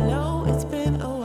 Hello, it's been a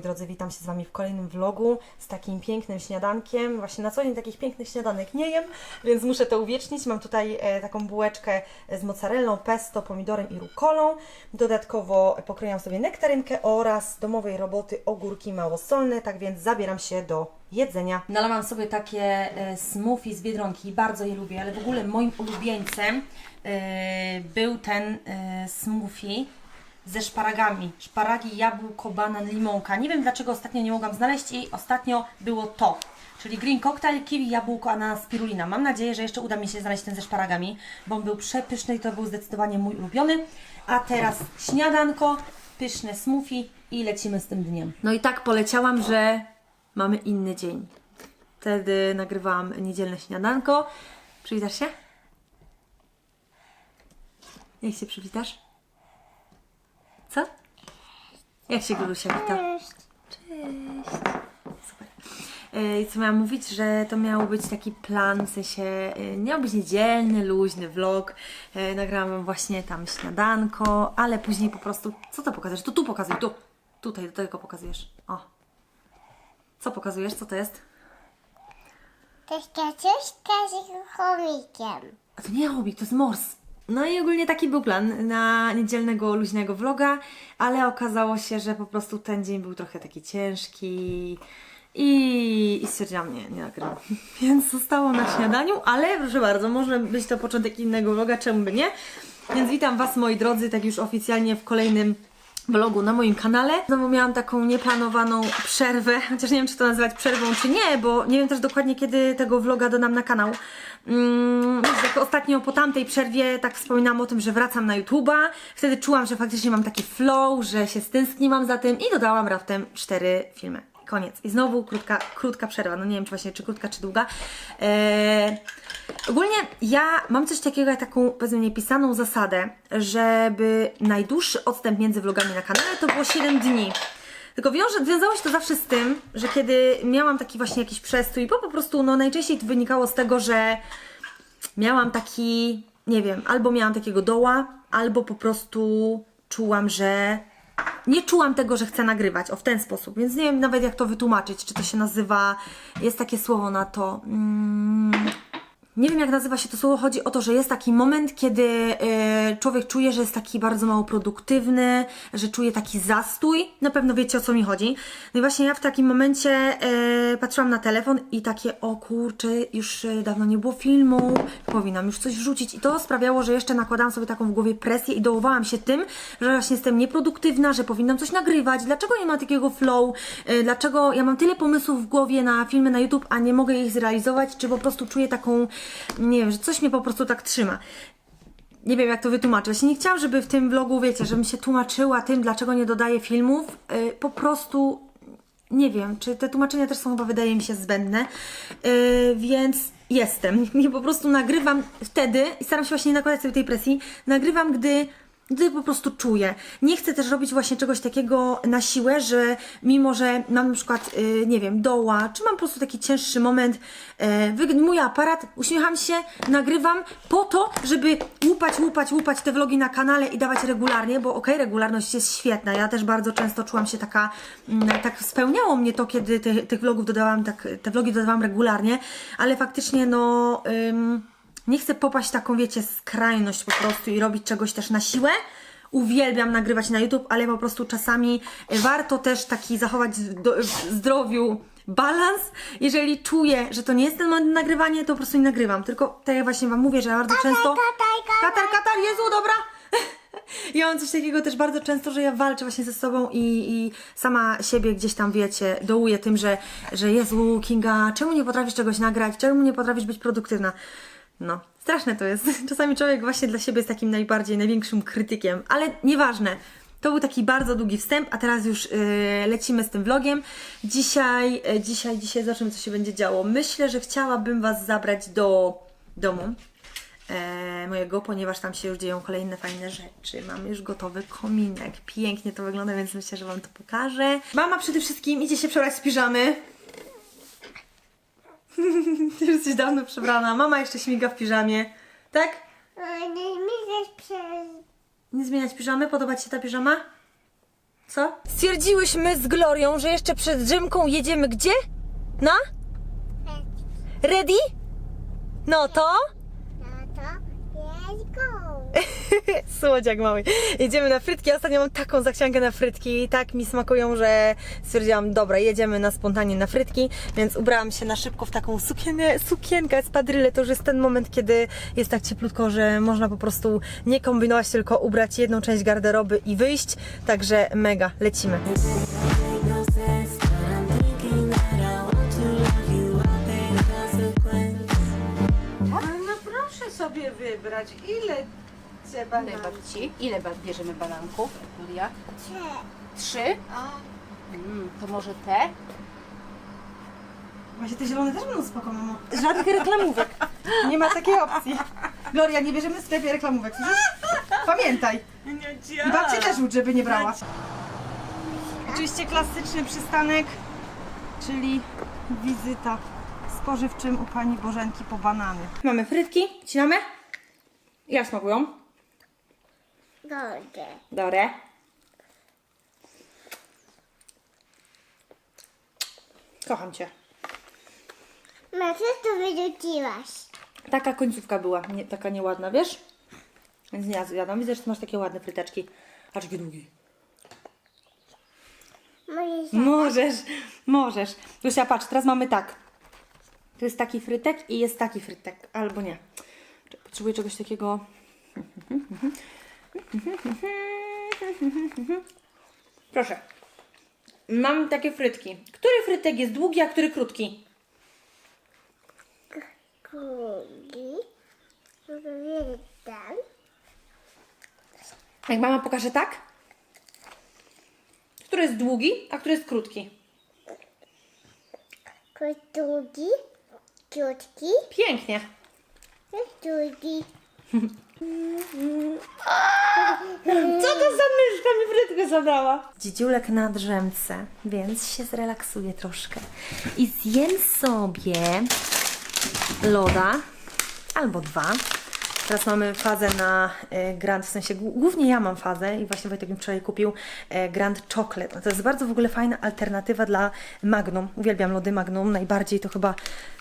moi drodzy, witam się z Wami w kolejnym vlogu z takim pięknym śniadankiem. Właśnie na co dzień takich pięknych śniadanek nie jem, więc muszę to uwiecznić. Mam tutaj e, taką bułeczkę z mozzarellą, pesto, pomidorem i rukolą. Dodatkowo pokrojam sobie nektarynkę oraz domowej roboty ogórki małosolne, tak więc zabieram się do jedzenia. Nalałam sobie takie e, smoothie z Biedronki, bardzo je lubię, ale w ogóle moim ulubieńcem e, był ten smoothie ze szparagami. Szparagi, jabłko, banan, limonka. Nie wiem dlaczego ostatnio nie mogłam znaleźć i ostatnio było to. Czyli green cocktail, kiwi, jabłko, ananas, spirulina. Mam nadzieję, że jeszcze uda mi się znaleźć ten ze szparagami, bo on był przepyszny i to był zdecydowanie mój ulubiony. A teraz śniadanko, pyszne smoothie i lecimy z tym dniem. No i tak poleciałam, że mamy inny dzień. Wtedy nagrywałam niedzielne śniadanko. Przywitasz się? Jak się przywitasz? Co? Jak się Gulusia wita? Cześć. Super. E, I co miałam mówić, że to miał być taki plan, w sensie e, miał być niedzielny, luźny vlog. E, Nagrałam wam właśnie tam śniadanko, ale później po prostu, co to pokazujesz? To tu pokazuj, tu. Tutaj, do tego pokazujesz. O. Co pokazujesz? Co to jest? To jest kaczuszka z chomikiem. A to nie hobby, to jest mors. No i ogólnie taki był plan na niedzielnego, luźnego vloga, ale okazało się, że po prostu ten dzień był trochę taki ciężki i, i stwierdziłam, nie, nie nagram. Więc zostało na śniadaniu, ale proszę bardzo, może być to początek innego vloga, czemu by nie. Więc witam Was moi drodzy, tak już oficjalnie w kolejnym vlogu na moim kanale. Znowu miałam taką nieplanowaną przerwę, chociaż nie wiem, czy to nazywać przerwą, czy nie, bo nie wiem też dokładnie, kiedy tego vloga dodam na kanał. Mm, ostatnio po tamtej przerwie tak wspominałam o tym, że wracam na YouTube'a. Wtedy czułam, że faktycznie mam taki flow, że się stęskniłam za tym i dodałam raptem cztery filmy. Koniec. I znowu krótka, krótka przerwa. No nie wiem, czy właśnie, czy krótka, czy długa. Eee, ogólnie ja mam coś takiego, jak taką, powiedzmy, niepisaną zasadę, żeby najdłuższy odstęp między vlogami na kanale to było 7 dni. Tylko wiąże, wiązało się to zawsze z tym, że kiedy miałam taki właśnie jakiś przestój, bo po prostu no najczęściej to wynikało z tego, że miałam taki, nie wiem, albo miałam takiego doła, albo po prostu czułam, że nie czułam tego, że chcę nagrywać, o w ten sposób, więc nie wiem nawet jak to wytłumaczyć, czy to się nazywa, jest takie słowo na to, mm, nie wiem jak nazywa się to słowo, chodzi o to, że jest taki moment, kiedy e, człowiek czuje, że jest taki bardzo mało produktywny, że czuje taki zastój, na pewno wiecie o co mi chodzi. No i właśnie ja w takim momencie e, patrzyłam na telefon i takie, o kurczę, już e, dawno nie było filmu, powinnam już coś wrzucić. I to sprawiało, że jeszcze nakładałam sobie taką w głowie presję i dołowałam się tym, że właśnie jestem nieproduktywna, że powinnam coś nagrywać, dlaczego nie ma takiego flow, dlaczego ja mam tyle pomysłów w głowie na filmy na YouTube, a nie mogę ich zrealizować, czy po prostu czuję taką, nie wiem, że coś mnie po prostu tak trzyma. Nie wiem, jak to wytłumaczyć. Nie chciałam, żeby w tym vlogu, wiecie, żebym się tłumaczyła tym, dlaczego nie dodaję filmów. Yy, po prostu nie wiem, czy te tłumaczenia też są chyba, wydaje mi się, zbędne. Yy, więc jestem. I po prostu nagrywam wtedy i staram się właśnie nie nakładać sobie tej presji. Nagrywam, gdy gdy po prostu czuję. Nie chcę też robić właśnie czegoś takiego na siłę, że mimo, że mam na przykład, yy, nie wiem, doła, czy mam po prostu taki cięższy moment, yy, wyjmuję aparat, uśmiecham się, nagrywam po to, żeby łupać, łupać, łupać te vlogi na kanale i dawać regularnie, bo okej, regularność jest świetna. Ja też bardzo często czułam się taka, mm, tak spełniało mnie to, kiedy te, tych vlogów dodawałam, tak, te vlogi dodawałam regularnie, ale faktycznie no... nie chcę popaść w taką, wiecie, skrajność po prostu i robić czegoś też na siłę. Uwielbiam nagrywać na YouTube, ale po prostu czasami warto też taki zachować w zdrowiu balans. Jeżeli czuję, że to nie jest ten moment na nagrywanie, to po prostu nie nagrywam. Tylko tak jak właśnie Wam mówię, że ja bardzo często... katar, katar. Katar, katar, Jezu, dobra! Ja mam coś takiego też bardzo często, że ja walczę właśnie ze sobą i, i sama siebie gdzieś tam, wiecie, dołuję tym, że, że Jezu, Kinga, czemu nie potrafisz czegoś nagrać, czemu nie potrafisz być produktywna? No, straszne to jest. Czasami człowiek właśnie dla siebie jest takim najbardziej, największym krytykiem, ale nieważne. To był taki bardzo długi wstęp, a teraz już yy, lecimy z tym vlogiem. Dzisiaj, yy, dzisiaj, dzisiaj zobaczymy, co się będzie działo. Myślę, że chciałabym Was zabrać do domu e, mojego, ponieważ tam się już dzieją kolejne fajne rzeczy. Mam już gotowy kominek. Pięknie to wygląda, więc myślę, że Wam to pokażę. Mama przede wszystkim idzie się przebrać z piżamy. Ty już jesteś dawno przebrana. Mama jeszcze śmiga w piżamie. Tak? Nie mi też przez... Nie zmieniać piżamy? Podoba Ci się ta piżama? Co? Stwierdziłyśmy z Glorią, że jeszcze przed drzemką jedziemy gdzie? Na? Ready? No to? No to let's go. Słodziak mały. Jedziemy na frytki. Ostatnio mam taką zachciankę na frytki. Tak mi smakują, że stwierdziłam, dobra, jedziemy na spontanie na frytki, więc ubrałam się na szybko w taką sukienkę, espadryle. To już jest ten moment, kiedy jest tak cieplutko, że można po prostu nie kombinować, tylko ubrać jedną część garderoby i wyjść. Także mega, lecimy. No proszę sobie wybrać, ile babci? Ile ba- bierzemy bananków, Julia? Trzy. Trzy? Mm, to może te? Właśnie te zielone też będą spoko, mamo. Żadnych reklamówek. Nie ma takiej opcji. Gloria, nie bierzemy w sklepie reklamówek, słyszysz? Pamiętaj. I babcie też ucz, żeby nie brała. Oczywiście klasyczny przystanek, czyli wizyta spożywczym u pani Bożenki po banany. Mamy frytki, cinamy. Jak smakują? Dobrze. Dobre. Kocham Cię. Co tu wyrzuciłaś? Taka końcówka była, nie, taka nieładna, wiesz? Więc nie ja zjadam. Widzę, że ty masz takie ładne fryteczki. Aż jakie długie. Możesz, możesz. Lucia, patrz, teraz mamy tak. Tu jest taki frytek i jest taki frytek. Albo nie. Potrzebuję czegoś takiego... Proszę. Mam takie frytki. Który frytek jest długi, a który krótki? Kugi. Witam. Jak mama pokaże tak? Który jest długi, a który jest krótki? Kotulki. Ciutki. Pięknie. Kotulki. Co to za myszka mi frytkę zabrała? Dzidziulek na drzemce, więc się zrelaksuję troszkę. I zjem sobie loda albo dwa. Teraz mamy fazę na e, Grand, w sensie głó- głównie ja mam fazę i właśnie Wojtek mi wczoraj kupił e, Grand Chocolate. To jest bardzo w ogóle fajna alternatywa dla Magnum. Uwielbiam lody Magnum, najbardziej to chyba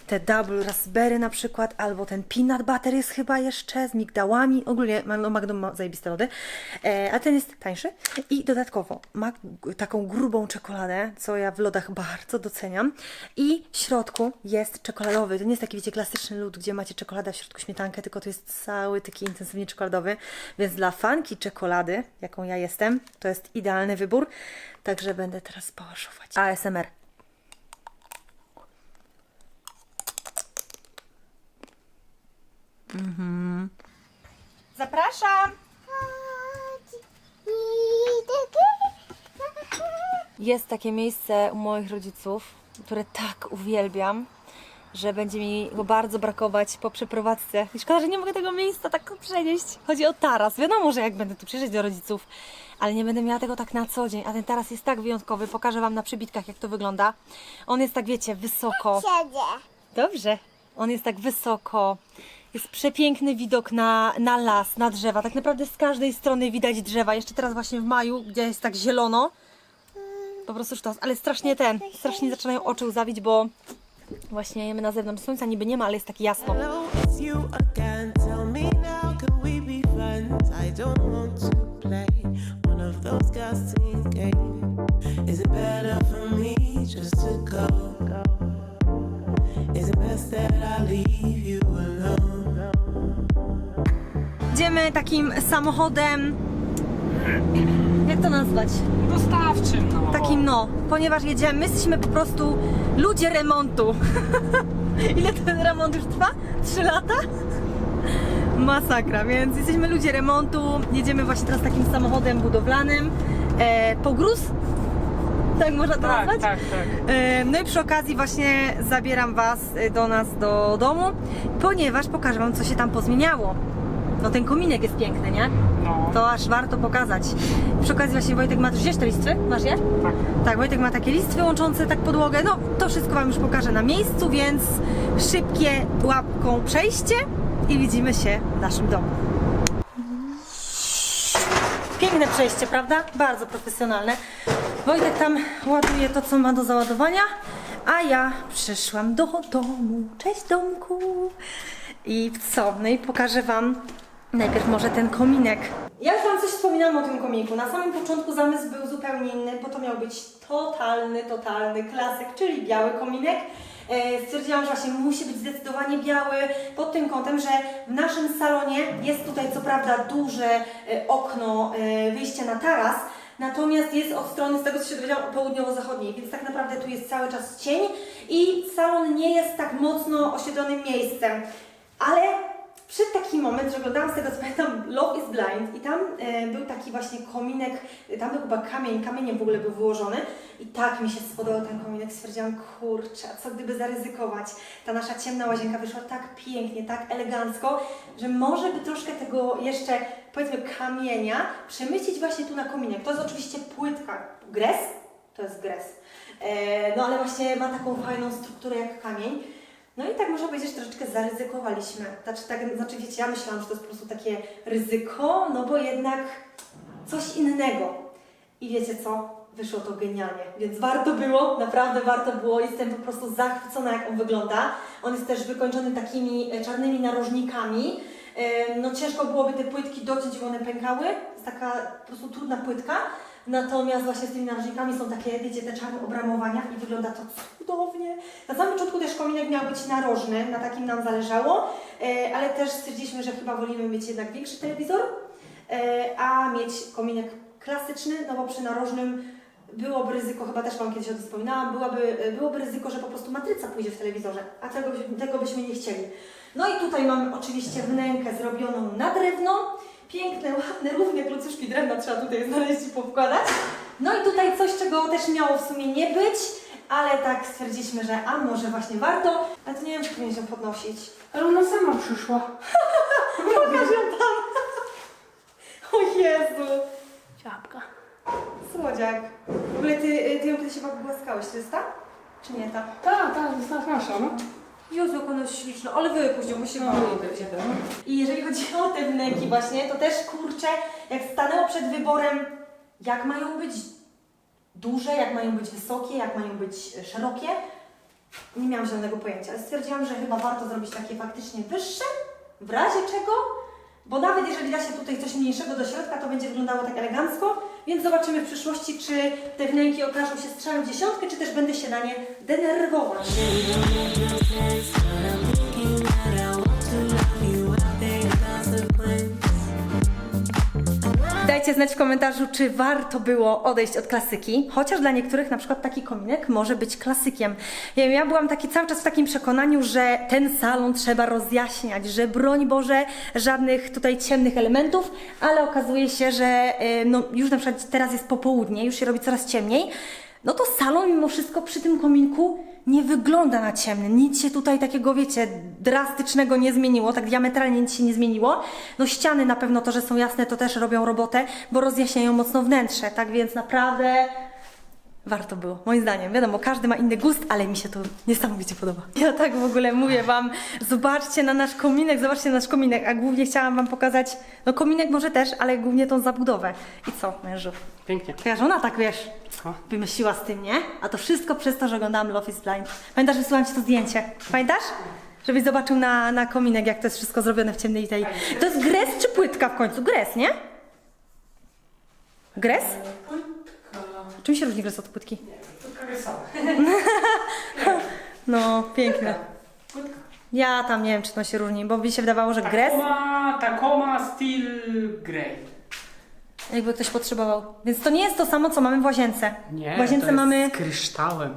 te Double Raspberry na przykład, albo ten Peanut Butter jest chyba jeszcze z migdałami. Ogólnie no, Magnum ma zajebiste lody, e, a ten jest tańszy. I dodatkowo ma taką grubą czekoladę, co ja w lodach bardzo doceniam. I w środku jest czekoladowy. To nie jest taki, wiecie, klasyczny lód, gdzie macie czekoladę, w środku śmietankę, tylko to jest cały taki intensywnie czekoladowy. Więc dla fanki czekolady, jaką ja jestem, to jest idealny wybór. Także będę teraz pałaszować. ASMR. Zapraszam! I takie. Jest takie miejsce u moich rodziców, które tak uwielbiam, że będzie mi go bardzo brakować po przeprowadzce. I szkoda, że nie mogę tego miejsca tak przenieść. Chodzi o taras. Wiadomo, że jak będę tu przyjeżdżać do rodziców, ale nie będę miała tego tak na co dzień. A ten taras jest tak wyjątkowy. Pokażę Wam na przybitkach, jak to wygląda. On jest tak, wiecie, wysoko. Dobrze. On jest tak wysoko. Jest przepiękny widok na, na las, na drzewa. Tak naprawdę z każdej strony widać drzewa. Jeszcze teraz właśnie w maju, gdzie jest tak zielono. Po prostu sztos. Ale strasznie ten, strasznie zaczynają oczy łzawić, bo właśnie jemy na zewnątrz. Słońca niby nie ma, ale jest tak jasno. Hello, Takim samochodem. Jak to nazwać? Dostawczym, no. Takim no, ponieważ jedziemy, my jesteśmy po prostu ludzie remontu. Ile ten remont już trwa? Trzy lata? Masakra, więc jesteśmy ludzie remontu, jedziemy właśnie teraz takim samochodem budowlanym. E, pogruz? Tak można to Tak, nazwać? tak, tak. E, No i przy okazji właśnie zabieram Was e, do nas do domu, ponieważ pokażę Wam, co się tam pozmieniało. No ten kominek jest piękny, nie? No. To aż warto pokazać. Przy okazji właśnie Wojtek ma, gdzieś te listwy? Masz je? Tak. Tak, Wojtek ma takie listwy łączące tak podłogę. No to wszystko Wam już pokażę na miejscu, więc szybkie łapką przejście i widzimy się w naszym domu. Piękne przejście, prawda? Bardzo profesjonalne. Wojtek tam ładuje to, co ma do załadowania, a ja przyszłam do domu. Cześć domku! I co? No i pokażę Wam najpierw może ten kominek. Ja już Wam coś wspominałam o tym kominku. Na samym początku zamysł był zupełnie inny, bo to miał być totalny, totalny klasyk, czyli biały kominek. E, Stwierdziłam, że właśnie musi być zdecydowanie biały pod tym kątem, że w naszym salonie jest tutaj co prawda duże e, okno, e, wyjście na taras, natomiast jest od strony, z tego co się dowiedziałam, południowo-zachodniej, więc tak naprawdę tu jest cały czas cień i salon nie jest tak mocno osiedlonym miejscem. Ale przyszedł taki moment, że oglądałam z tego co pamiętam Love is Blind i tam e, był taki właśnie kominek, tam był chyba kamień, kamieniem w ogóle był wyłożony i tak mi się spodobał ten kominek, stwierdziłam, kurczę, co gdyby zaryzykować. Ta nasza ciemna łazienka wyszła tak pięknie, tak elegancko, że może by troszkę tego jeszcze, powiedzmy, kamienia przemycić właśnie tu na kominek. To jest oczywiście płytka, gres, to jest gres, e, no ale właśnie ma taką fajną strukturę jak kamień. No i tak można powiedzieć, troszeczkę zaryzykowaliśmy. Znaczy, tak, znaczy wiecie, ja myślałam, że to jest po prostu takie ryzyko, no bo jednak coś innego. I wiecie co? Wyszło to genialnie, więc warto było, naprawdę warto było. Jestem po prostu zachwycona, jak on wygląda. On jest też wykończony takimi e, czarnymi narożnikami. E, No ciężko byłoby te płytki dociąć, bo one pękały. Jest taka po prostu trudna płytka. Natomiast właśnie z tymi narożnikami są takie, wiecie, te czarne obramowania i wygląda to cudownie. Na samym początku też kominek miał być narożny, na takim nam zależało, e, ale też stwierdziliśmy, że chyba wolimy mieć jednak większy telewizor, e, a mieć kominek klasyczny, no bo przy narożnym byłoby ryzyko, chyba też Wam kiedyś o tym wspominałam, byłoby, byłoby ryzyko, że po prostu matryca pójdzie w telewizorze, a tego, tego byśmy nie chcieli. No i tutaj mamy oczywiście wnękę zrobioną na drewno, piękne, ładne, równe klucuszki drewna trzeba tutaj znaleźć i powkładać. No i tutaj coś, czego też miało w sumie nie być, ale tak stwierdziliśmy, że a może właśnie warto, ale to nie wiem, czy powinien się podnosić. Ale ona sama przyszła. Pokaż ją tam! O Jezu! Ciapka. Słodziak. W ogóle ty, ty ją kiedyś chyba głaskałeś, to jest ta? Czy nie ta? Tak, tak, to jest nasza, no. Jezu, jak ona jest śliczna, ale bo się No. I jeżeli chodzi o te wnęki właśnie, to też kurczę, jak stanęło przed wyborem, jak mają być duże, jak mają być wysokie, jak mają być szerokie, nie miałam zielonego pojęcia, ale stwierdziłam, że chyba warto zrobić takie faktycznie wyższe, w razie czego, bo nawet jeżeli da się tutaj coś mniejszego do środka, to będzie wyglądało tak elegancko, więc zobaczymy w przyszłości, czy te wnęki okażą się strzałem dziesiątkę, czy też będę się na nie denerwować. Dajcie znać w komentarzu, czy warto było odejść od klasyki, chociaż dla niektórych na przykład taki kominek może być klasykiem. Ja, ja byłam taki cały czas w takim przekonaniu, że ten salon trzeba rozjaśniać, że broń Boże, żadnych tutaj ciemnych elementów, ale okazuje się, że y, no, już na przykład teraz jest popołudnie, już się robi coraz ciemniej, no to salon mimo wszystko przy tym kominku nie wygląda na ciemny. Nic się tutaj takiego, wiecie, drastycznego nie zmieniło, tak diametralnie nic się nie zmieniło. No ściany na pewno to, że są jasne, to też robią robotę, bo rozjaśniają mocno wnętrze, tak więc naprawdę warto było, moim zdaniem. Wiadomo, każdy ma inny gust, ale mi się to niesamowicie podoba. Ja tak w ogóle mówię Wam, zobaczcie na nasz kominek, zobaczcie na nasz kominek, a głównie chciałam Wam pokazać, no kominek może też, ale głównie tą zabudowę. I co, mężu? Pięknie. Twoja żona tak, wiesz, O. wymyśliła z tym, nie? A to wszystko przez to, że oglądałam Love is Blind. Pamiętasz, wysłałam Ci to zdjęcie? Pamiętasz? Żebyś zobaczył na, na kominek, jak to jest wszystko zrobione w ciemnej tej... To jest gres czy płytka w końcu? Gres, nie? Gres? Czym się różni gres od płytki? Tylko rysowa. No, piękne. Ja tam nie wiem, czy to się różni, bo mi się wydawało, że gres... Tacoma, Tacoma Steel Grey. jakby ktoś potrzebował. Więc to nie jest to samo, co mamy w łazience. Nie, w łazience to jest mamy, z kryształem.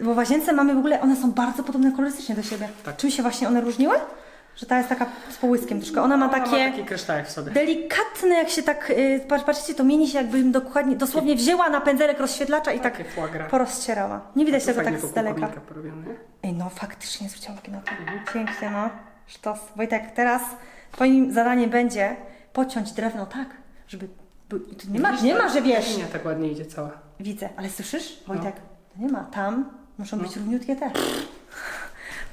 bo w łazience mamy w ogóle, one są bardzo podobne kolorystycznie do siebie. Tak. Czym się właśnie one różniły? Że ta jest taka z połyskiem troszkę. Ona ma takie... ma taki kryształek w sobie. Delikatne, jak się tak, y, patrz- patrzycie, to mieni się jakbym dokładnie, dosłownie wzięła na pędzelek rozświetlacza i tak Takie foie gras. porozcierała. Nie widać To tego fajnie tak z daleka. porobione. Ej, no faktycznie zwróciłam uwagę na to. Mhm. Pięknie, no. Sztos. Wojtek, teraz twoim zadaniem będzie pociąć drewno tak, żeby... by- tu Nie ma, nie ma, że wiesz. Nie, tak ładnie idzie cała. Widzę, ale słyszysz, No. Wojtek? To nie ma. Tam muszą być równiutkie te.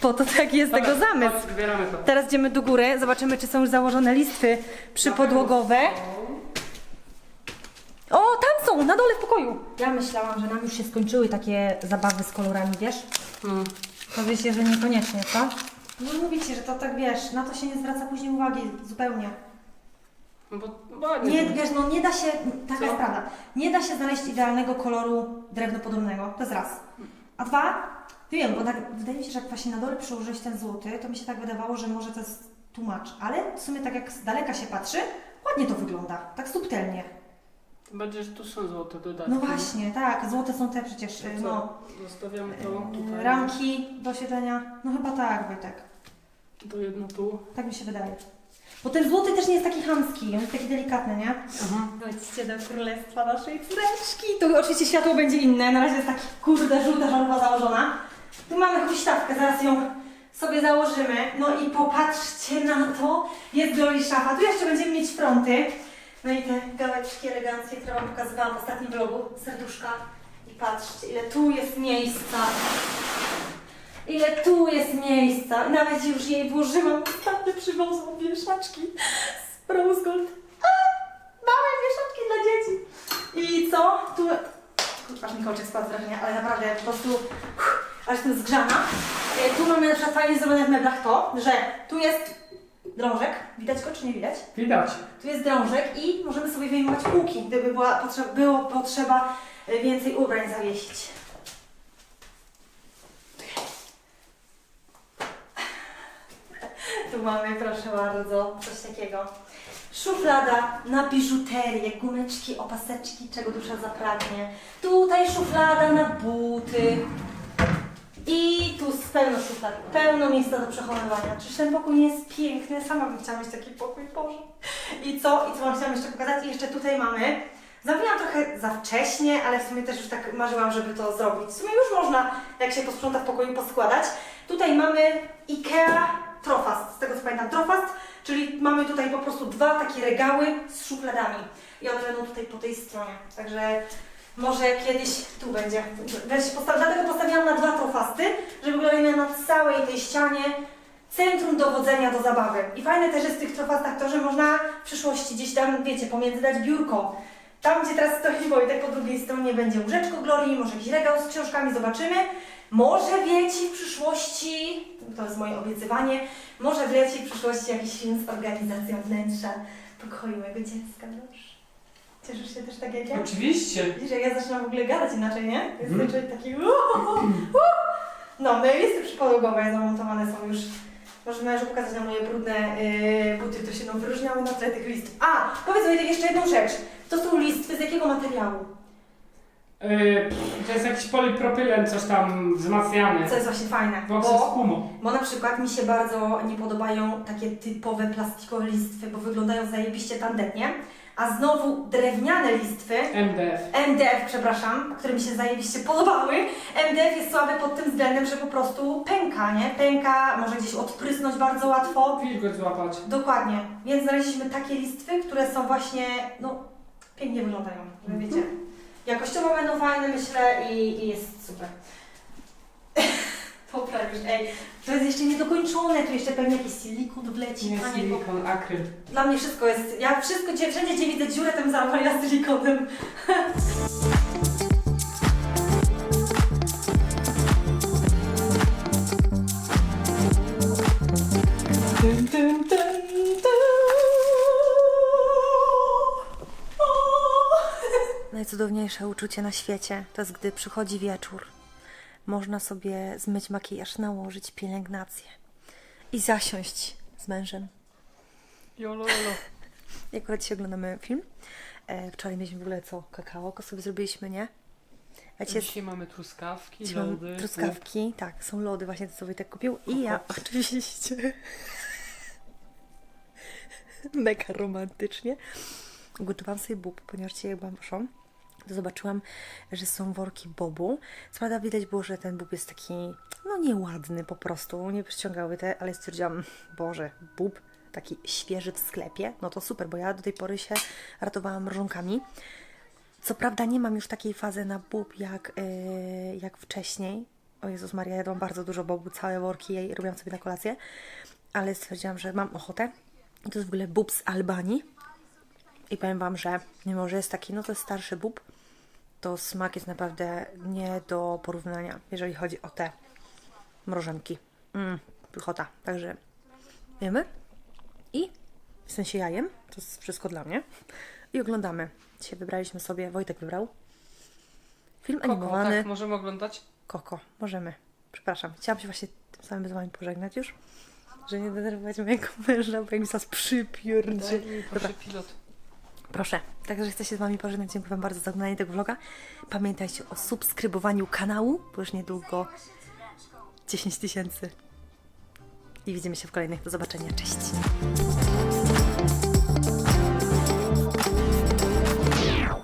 Po to tak jest tego zamysł. Chodź, Wybieramy to. Teraz idziemy do góry, zobaczymy, czy są już założone listwy przypodłogowe. O, tam są, na dole w pokoju. Ja myślałam, że nam już się skończyły takie zabawy z kolorami, wiesz? Mm. To wiecie, że niekoniecznie, co? No mówicie, że to tak, wiesz, na to się nie zwraca później uwagi zupełnie. No bo bo. Nie, wiesz, no nie da się, taka Co? jest prawda, nie da się znaleźć idealnego koloru drewnopodobnego, to jest raz. A dwa, wiem, bo tak, wydaje mi się, że jak właśnie na dole przyłożyłeś ten złoty, to mi się tak wydawało, że może to jest tłumacz, ale w sumie tak jak z daleka się patrzy, ładnie to wygląda, tak subtelnie. Tym bardziej, że tu są złote dodatki. No właśnie, tak, złote są te przecież, To co? no, Zostawiamy to tutaj. ramki do oświetlenia, no chyba tak, Wojtek, To jedno tu. tak mi się wydaje. Bo ten złoty też nie jest taki chamski, on jest taki delikatny, nie? Aha. Chodźcie do królestwa naszej córeczki. Tu oczywiście światło będzie inne. Na razie jest taki kurde żółta żarówa założona. Tu mamy huśtawkę, zaraz ją sobie założymy. No i popatrzcie na to. Jest Glory szafa. Tu jeszcze będziemy mieć fronty. No i te gałeczki eleganckie, które Wam pokazywałam w ostatnim vlogu. Serduszka. I patrzcie, ile tu jest miejsca. Ile tu jest miejsca. Nawet już jej włożyłam. Ostatnio przywiozłam wieszaczki z Rose Gold. Małe wieszaczki dla dzieci. I co? Tu... Aż mi kolczyk spadł nie? ale naprawdę po prostu uff, aż jestem zgrzana. E, Tu mamy na przykład fajnie zrobione w meblach to, że tu jest drążek. Widać go czy nie widać? Widać. Tu jest drążek i możemy sobie wyjmować półki, gdyby była potrze- było potrzeba e, więcej ubrań zawiesić. Tu mamy, proszę bardzo, coś takiego. Szuflada na biżuterię, gumeczki, opaseczki, czego dusza zapragnie. Tutaj szuflada na buty. I tu z pełno szuflad, pełno miejsca do przechowywania. Czyż ten pokój nie jest piękny? Sama bym chciała mieć taki pokój, Boże. I co? I co Wam chciałam jeszcze pokazać? I jeszcze tutaj mamy. Zamówiłam trochę za wcześnie, ale w sumie też już tak marzyłam, żeby to zrobić. W sumie już można, jak się posprząta w pokoju, poskładać. Tutaj mamy IKEA Trofast, z tego co pamiętam, Trofast, czyli mamy tutaj po prostu dwa takie regały z szufladami. I one będą tutaj po tej stronie. Także może kiedyś tu będzie. Postaw, dlatego postawiłam na dwa trofasty, żeby Gloria miała na całej tej ścianie centrum dowodzenia do zabawy. I fajne też jest w tych trofastach to, że można w przyszłości gdzieś tam, wiecie, pomiędzy dać biurko. Tam, gdzie teraz stoi Wojtek, po drugiej stronie będzie łóżeczko Glorii, może jakiś regał z książkami, zobaczymy. Może wleci w przyszłości, to jest moje obiecywanie, może wleci w przyszłości jakiś film z organizacją wnętrza pokoju mojego dziecka, dobrze? Cieszysz się też tak jak ja? Oczywiście. Widzisz, jak ja zaczynam w ogóle gadać inaczej, nie? To jest Mhm. mm. taki No, moje listy przypodogowe zamontowane są już. Może należy pokazać na moje brudne yy, buty, które się nam wyróżniały na tle tych listów. A, powiedz mi jeszcze jedną rzecz. To są listwy z jakiego materiału? Yy, to jest jakiś polipropylen, coś tam wzmacniany. Co jest właśnie fajne, bo, gumą. bo na przykład mi się bardzo nie podobają takie typowe plastikowe listwy, bo wyglądają zajebiście tandetnie. A znowu drewniane listwy MDF. MDF, przepraszam, które mi się zajebiście podobały. MDF jest słaby pod tym względem, że po prostu pęka, nie? Pęka, może gdzieś odprysnąć bardzo łatwo. Wilgoć złapać. Dokładnie. Więc znaleźliśmy takie listwy, które są właśnie, no, pięknie wyglądają, że wiecie. Jakościowo będą fajne, myślę, i, i jest super. Poprawisz, ej. To jest jeszcze niedokończone, tu jeszcze pewnie jakiś silikon wleci. Nie Panie, bo silikon, akryl. dla mnie wszystko jest, ja wszystko, gdzie, wszędzie gdzie widzę dziurę, tam zamawia silikonem. Dun, dun, dun, dun. Najcudowniejsze uczucie na świecie to jest, gdy przychodzi wieczór. Można sobie zmyć makijaż, nałożyć pielęgnację i zasiąść z mężem. Jolo, jolo. Jak akurat dzisiaj oglądamy film. E, wczoraj mieliśmy w ogóle co? Kakao sobie zrobiliśmy, nie? A dzisiaj Dzisiaj mamy truskawki, Dzisiaj lody, truskawki, tak, są lody właśnie, to co Wojtek kupił. I ja oczywiście mega romantycznie ugotowałam sobie bób, ponieważ dzisiaj byłam poszłam, to zobaczyłam, że są worki bobu. Co prawda widać było, że ten bób jest taki, no nieładny po prostu, nie przyciągały te, ale stwierdziłam, Boże, bób taki świeży w sklepie, no to super, bo ja do tej pory się ratowałam mrożonkami. Co prawda nie mam już takiej fazy na bób jak, yy, jak wcześniej. O Jezus Maria, jadłam bardzo dużo bobu, całe worki jej robiłam sobie na kolację, ale stwierdziłam, że mam ochotę. I to jest w ogóle bób z Albanii. I powiem Wam, że mimo, że jest taki, no to jest starszy bób, to smak jest naprawdę nie do porównania, jeżeli chodzi o te mrożenki. Mmm, pychota. Także wiemy. I w sensie jajem, to jest wszystko dla mnie. I oglądamy. Dzisiaj wybraliśmy sobie, Wojtek wybrał film Koko, animowany. tak, możemy oglądać? Koko, możemy. Przepraszam, chciałam się właśnie tym samym z Wami pożegnać już, że nie denerwować mojego męża, bo jak mi zaraz przypierdzie. Daj mi proszę pilot. Proszę. Także chcę się z Wami pożegnać. Dziękuję Wam bardzo za oglądanie tego vloga. Pamiętajcie o subskrybowaniu kanału, bo już niedługo 10 tysięcy. I widzimy się w kolejnych. Do zobaczenia. Cześć.